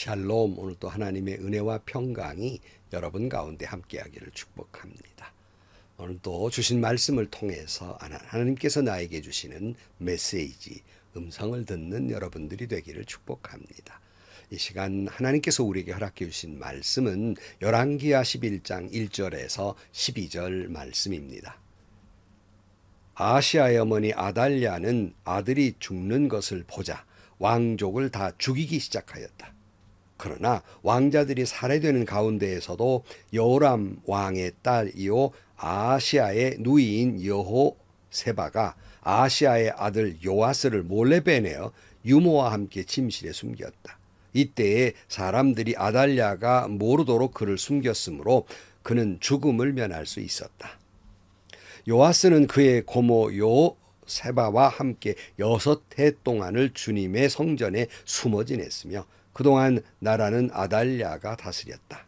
샬롬 오늘 또 하나님의 은혜와 평강이 여러분 가운데 함께하기를 축복합니다. 오늘 또 주신 말씀을 통해서 하나- 하나님께서 나에게 주시는 메시지 음성을 듣는 여러분들이 되기를 축복합니다. 이 시간 하나님께서 우리에게 허락해 주신 말씀은 열왕기하 11장 1절에서 12절 말씀입니다. 아시아의 어머니 아달랴는 아들이 죽는 것을 보자 왕족을 다 죽이기 시작하였다. 그러나 왕자들이 살해되는 가운데에서도 여호람 왕의 딸이요 아시아의 누이인 여호 세바가 아시아의 아들 요아스를 몰래 빼내어 유모와 함께 침실에 숨겼다. 이때에 사람들이 아달랴가 모르도록 그를 숨겼으므로 그는 죽음을 면할 수 있었다. 요아스는 그의 고모 요 세바와 함께 여섯 해 동안을 주님의 성전에 숨어 지냈으며 그동안 나라는 아달랴가 다스렸다.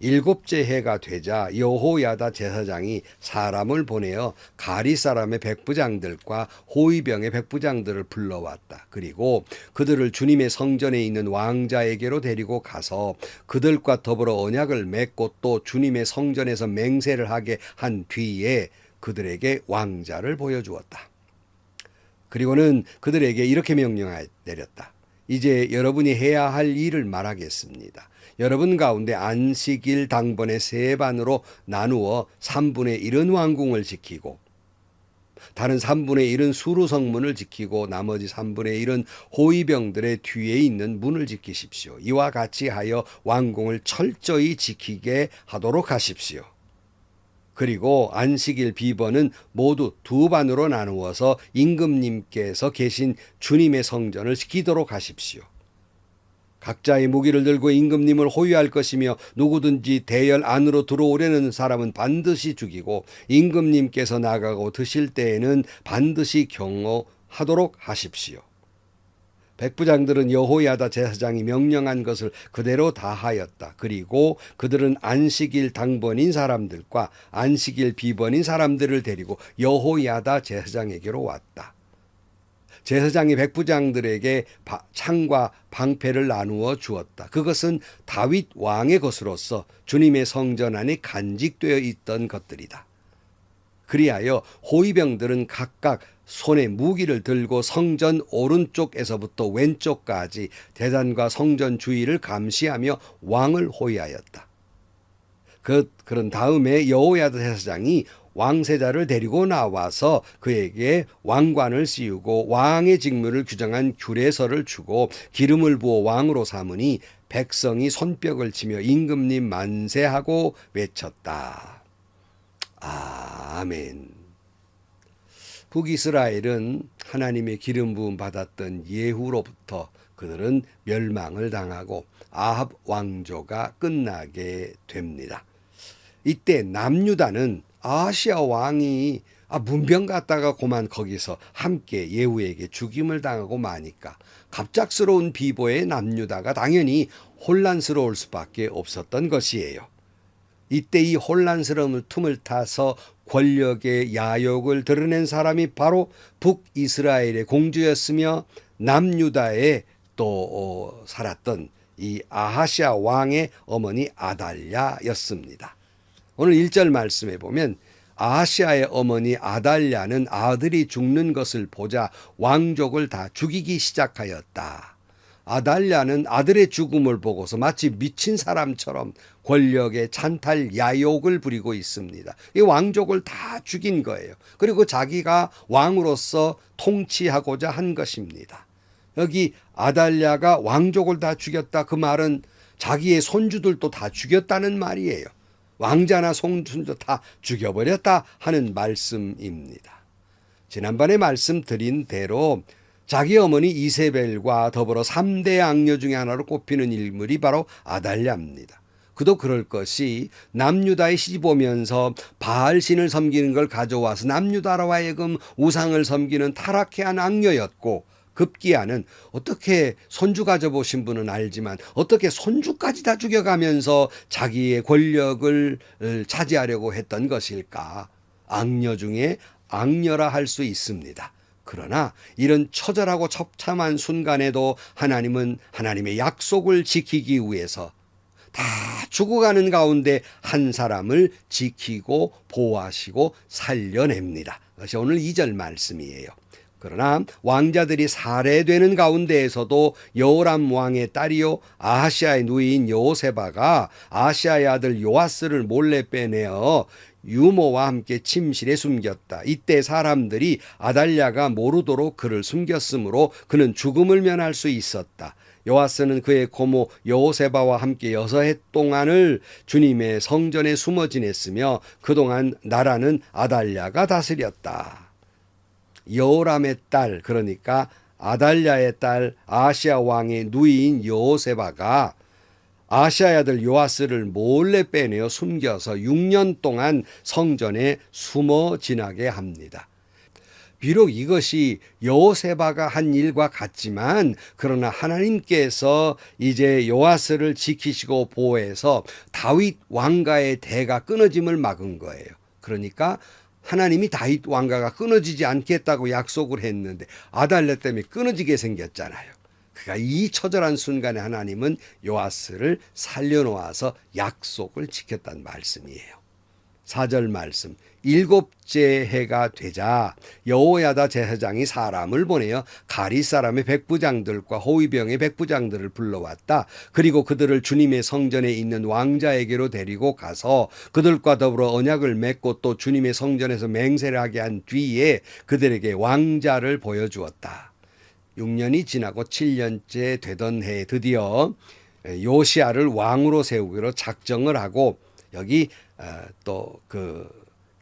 일곱째 해가 되자 여호야다 제사장이 사람을 보내어 가리 사람의 백부장들과 호위병의 백부장들을 불러왔다. 그리고 그들을 주님의 성전에 있는 왕자에게로 데리고 가서 그들과 더불어 언약을 맺고 또 주님의 성전에서 맹세를 하게 한 뒤에 그들에게 왕자를 보여주었다. 그리고는 그들에게 이렇게 명령하 내렸다. 이제 여러분이 해야 할 일을 말하겠습니다. 여러분 가운데 안식일 당번의 세 반으로 나누어 3분의 1은 왕궁을 지키고 다른 3분의 1은 수루 성문을 지키고 나머지 3분의 1은 호위병들의 뒤에 있는 문을 지키십시오. 이와 같이 하여 왕궁을 철저히 지키게 하도록 하십시오. 그리고 안식일 비번은 모두 두 반으로 나누어서 임금님께서 계신 주님의 성전을 지키도록 하십시오. 각자의 무기를 들고 임금님을 호위할 것이며 누구든지 대열 안으로 들어오려는 사람은 반드시 죽이고 임금님께서 나가고 드실 때에는 반드시 경호하도록 하십시오. 백부장들은 여호야다 제사장이 명령한 것을 그대로 다 하였다. 그리고 그들은 안식일 당번인 사람들과 안식일 비번인 사람들을 데리고 여호야다 제사장에게로 왔다. 제사장이 백부장들에게 바- 창과 방패를 나누어 주었다. 그것은 다윗 왕의 것으로서 주님의 성전 안에 간직되어 있던 것들이다. 그리하여 호위병들은 각각 손에 무기를 들고 성전 오른쪽에서부터 왼쪽까지 대단과 성전 주위를 감시하며 왕을 호위하였다. 그 그런 다음에 여호야다 제사장이 왕세자를 데리고 나와서 그에게 왕관을 씌우고 왕의 직무를 규정한 규례서를 주고 기름을 부어 왕으로 삼으니 백성이 손뼉을 치며 임금님 만세하고 외쳤다. 아멘. 북이스라엘은 하나님의 기름 부음 받았던 예후로부터 그들은 멸망을 당하고 아합 왕조가 끝나게 됩니다. 이때 남유다는 아시아 왕이 아, 문병 갔다가 고만 거기서 함께 예후에게 죽임을 당하고 마니까 갑작스러운 비보의 남유다가 당연히 혼란스러울 수밖에 없었던 것이에요. 이때 이 혼란스러움을 틈을 타서 권력의 야욕을 드러낸 사람이 바로 북이스라엘의 공주였으며 남유다에 또 어, 살았던 이 아하시아 왕의 어머니 아달랴였습니다. 오늘 1절 말씀에 보면 아하시아의 어머니 아달랴는 아들이 죽는 것을 보자 왕족을 다 죽이기 시작하였다. 아달랴는 아들의 죽음을 보고서 마치 미친 사람처럼 권력의 찬탈 야욕을 부리고 있습니다. 이 왕족을 다 죽인 거예요. 그리고 자기가 왕으로서 통치하고자 한 것입니다. 여기 아달랴가 왕족을 다 죽였다 그 말은 자기의 손주들도 다 죽였다는 말이에요. 왕자나 손주도 다 죽여버렸다 하는 말씀입니다. 지난번에 말씀드린 대로 자기 어머니 이세벨과 더불어 3대 악녀 중에 하나로 꼽히는 인물이 바로 아달랴입니다. 그도 그럴 것이 남유다에 시집 오면서 바알 신을 섬기는 걸 가져와서 남유다로 하여금 우상을 섬기는 타락해한 악녀였고 급기야는 어떻게 손주 가져보신 분은 알지만 어떻게 손주까지 다 죽여가면서 자기의 권력을 어, 차지하려고 했던 것일까? 악녀 중에 악녀라 할 수 있습니다. 그러나 이런 처절하고 처참한 순간에도 하나님은 하나님의 약속을 지키기 위해서 다 죽어가는 가운데 한 사람을 지키고 보호하시고 살려냅니다. 그것이 오늘 2절 말씀이에요. 그러나 왕자들이 살해되는 가운데에서도 여호람 왕의 딸이요 아하시아의 누이인 여호세바가 아시아의 아들 요아스를 몰래 빼내어 유모와 함께 침실에 숨겼다. 이때 사람들이 아달랴가 모르도록 그를 숨겼으므로 그는 죽음을 면할 수 있었다. 요아스는 그의 고모 여호세바와 함께 여섯 해 동안을 주님의 성전에 숨어 지냈으며 그동안 나라는 아달랴가 다스렸다. 여호람의 딸 그러니까 아달랴의 딸 아시아 왕의 누이인 여호세바가 아시아의 아들 요아스를 몰래 빼내어 숨겨서 6년 동안 성전에 숨어 지나게 합니다. 비록 이것이 여호세바가 한 일과 같지만 그러나 하나님께서 이제 요아스를 지키시고 보호해서 다윗 왕가의 대가 끊어짐을 막은 거예요. 그러니까 하나님이 다윗 왕가가 끊어지지 않겠다고 약속을 했는데 아달랴 때문에 끊어지게 생겼잖아요. 그러니까 이 처절한 순간에 하나님은 요아스를 살려놓아서 약속을 지켰단 말씀이에요. 4절 말씀 일곱째 해가 되자 여호야다 제사장이 사람을 보내어 가리 사람의 백부장들과 호위병의 백부장들을 불러왔다. 그리고 그들을 주님의 성전에 있는 왕자에게로 데리고 가서 그들과 더불어 언약을 맺고 또 주님의 성전에서 맹세를 하게 한 뒤에 그들에게 왕자를 보여주었다. 6년이 지나고 7년째 되던 해에 드디어 요시아를 왕으로 세우기로 작정을 하고 여기 어, 또그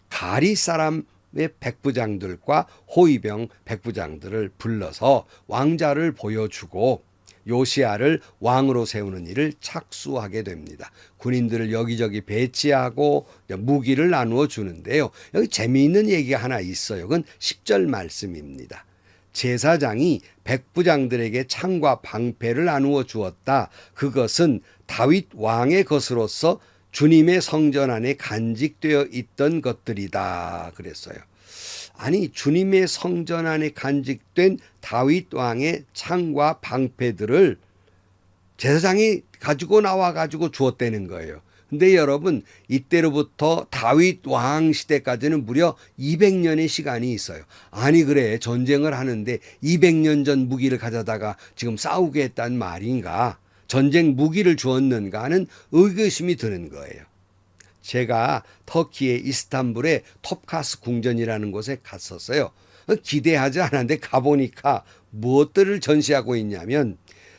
가리 사람의 백부장들과 호위병 백부장들을 불러서 왕자를 보여주고 요시아를 왕으로 세우는 일을 착수하게 됩니다. 군인들을 여기저기 배치하고 무기를 나누어 주는데요. 여기 재미있는 얘기가 하나 있어요. 그건 10절 말씀입니다. 제사장이 백부장들에게 창과 방패를 나누어 주었다. 그것은 다윗 왕의 것으로서 주님의 성전 안에 간직되어 있던 것들이다. 그랬어요. 아니, 주님의 성전 안에 간직된 다윗 왕의 창과 방패들을 제사장이 가지고 나와 가지고 주었다는 거예요. 근데 여러분, 이때로부터 다윗 왕 시대까지는 무려 200년의 시간이 있어요. 아니, 그래. 전쟁을 하는데 200년 전 무기를 가져다가 지금 싸우게 했단 말인가? 전쟁 무기를 주었는가 하는 의구심이 드는 거예요. 제가 터키의 이스탄불의 톱카스 궁전이라는 곳에 갔었어요. 기대하지 않았는데 가보니까 무엇들을 전시하고 있냐면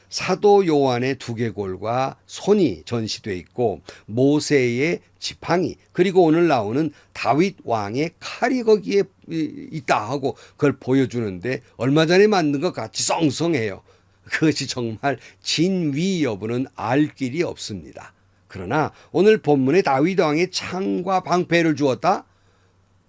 사도 요한의 두개골과 손이 전시돼 있고 모세의 지팡이 그리고 오늘 나오는 다윗 왕의 칼이 거기에 있다 하고 그걸 보여주는데 얼마 전에 만든 것 같이 썽썽해요. 그것이 정말 진위 여부는 알 길이 없습니다. 그러나 오늘 본문에 다윗 왕의 창과 방패를 주었다?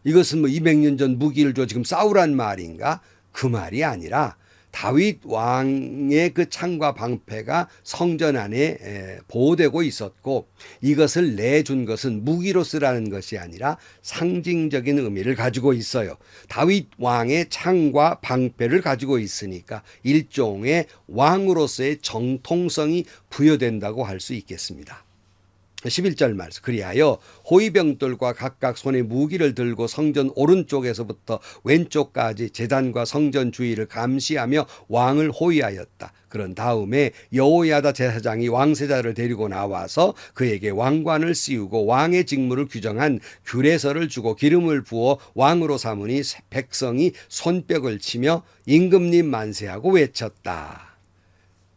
이것은 뭐 200년 전 무기를 줘 지금 싸우란 말인가? 그 말이 아니라 다윗 왕의 그 창과 방패가 성전 안에 보호되고 있었고 이것을 내준 것은 무기로 쓰라는 것이 아니라 상징적인 의미를 가지고 있어요. 다윗 왕의 창과 방패를 가지고 있으니까 일종의 왕으로서의 정통성이 부여된다고 할 수 있겠습니다. 11절 말씀 그리하여 호위병들과 각각 손에 무기를 들고 성전 오른쪽에서부터 왼쪽까지 재단과 성전 주위를 감시하며 왕을 호위하였다. 그런 다음에 여호야다 제사장이 왕세자를 데리고 나와서 그에게 왕관을 씌우고 왕의 직무를 규정한 규례서를 주고 기름을 부어 왕으로 삼으니 백성이 손뼉을 치며 임금님 만세하고 외쳤다.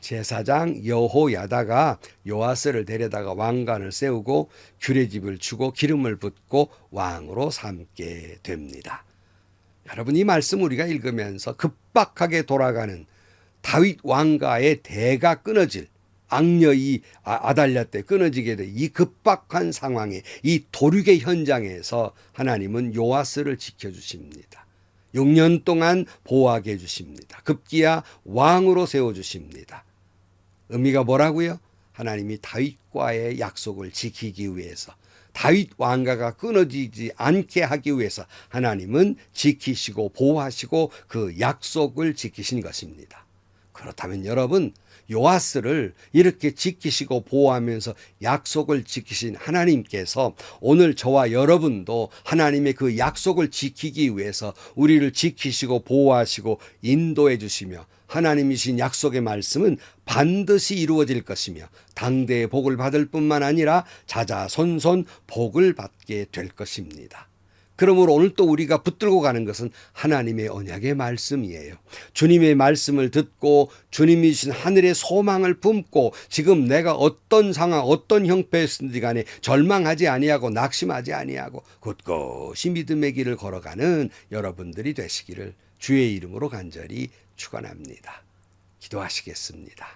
제사장 여호야다가 요아스를 데려다가 왕관을 세우고 규례집을 주고 기름을 붓고 왕으로 삼게 됩니다. 여러분 이 말씀 우리가 읽으면서 급박하게 돌아가는 다윗 왕가의 대가 끊어질 악녀 이 아, 아달랴 때 끊어지게 돼이 급박한 상황에 이 도륙의 현장에서 하나님은 요아스를 지켜주십니다. 6년 동안 보호하게 해주십니다. 급기야 왕으로 세워주십니다. 의미가 뭐라고요? 하나님이 다윗과의 약속을 지키기 위해서 다윗 왕가가 끊어지지 않게 하기 위해서 하나님은 지키시고 보호하시고 그 약속을 지키신 것입니다. 그렇다면 여러분 요아스를 이렇게 지키시고 보호하면서 약속을 지키신 하나님께서 오늘 저와 여러분도 하나님의 그 약속을 지키기 위해서 우리를 지키시고 보호하시고 인도해 주시며 하나님이신 약속의 말씀은 반드시 이루어질 것이며 당대의 복을 받을 뿐만 아니라 자자손손 복을 받게 될 것입니다. 그러므로 오늘 또 우리가 붙들고 가는 것은 하나님의 언약의 말씀이에요. 주님의 말씀을 듣고 주님이 주신 하늘의 소망을 품고 지금 내가 어떤 상황, 어떤 형편이든지 간에 절망하지 아니하고 낙심하지 아니하고 굳것이 믿음의 길을 걸어가는 여러분들이 되시기를 주의 이름으로 간절히 축원합니다. 기도하시겠습니다.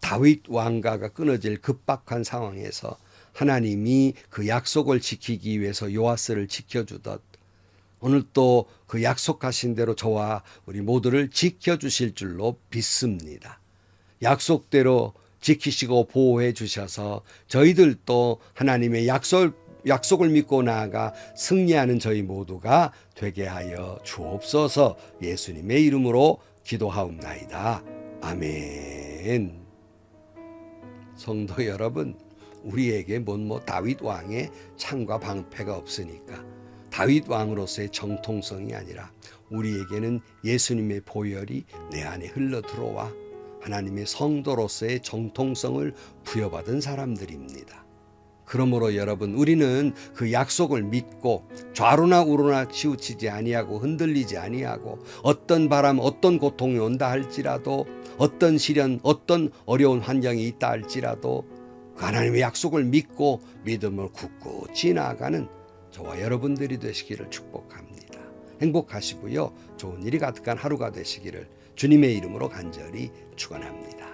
다윗 왕가가 끊어질 급박한 상황에서 하나님이 그 약속을 지키기 위해서 요아스를 지켜주듯 오늘 또 그 약속하신 대로 저와 우리 모두를 지켜주실 줄로 믿습니다. 약속대로 지키시고 보호해 주셔서 저희들도 하나님의 약속, 약속을 믿고 나아가 승리하는 저희 모두가 되게 하여 주옵소서 예수님의 이름으로 기도하옵나이다. 아멘. 성도 여러분, 우리에게 뭔뭐 다윗 왕의 창과 방패가 없으니까 다윗 왕으로서의 정통성이 아니라 우리에게는 예수님의 보혈이 내 안에 흘러 들어와 하나님의 성도로서의 정통성을 부여받은 사람들입니다. 그러므로 여러분 우리는 그 약속을 믿고 좌로나 우로나 치우치지 아니하고 흔들리지 아니하고 어떤 바람 어떤 고통이 온다 할지라도 어떤 시련 어떤 어려운 환경이 있다 할지라도 그 하나님의 약속을 믿고 믿음을 굳굳이 나아가는 저와 여러분들이 되시기를 축복합니다. 행복하시고요. 좋은 일이 가득한 하루가 되시기를 주님의 이름으로 간절히 축원합니다.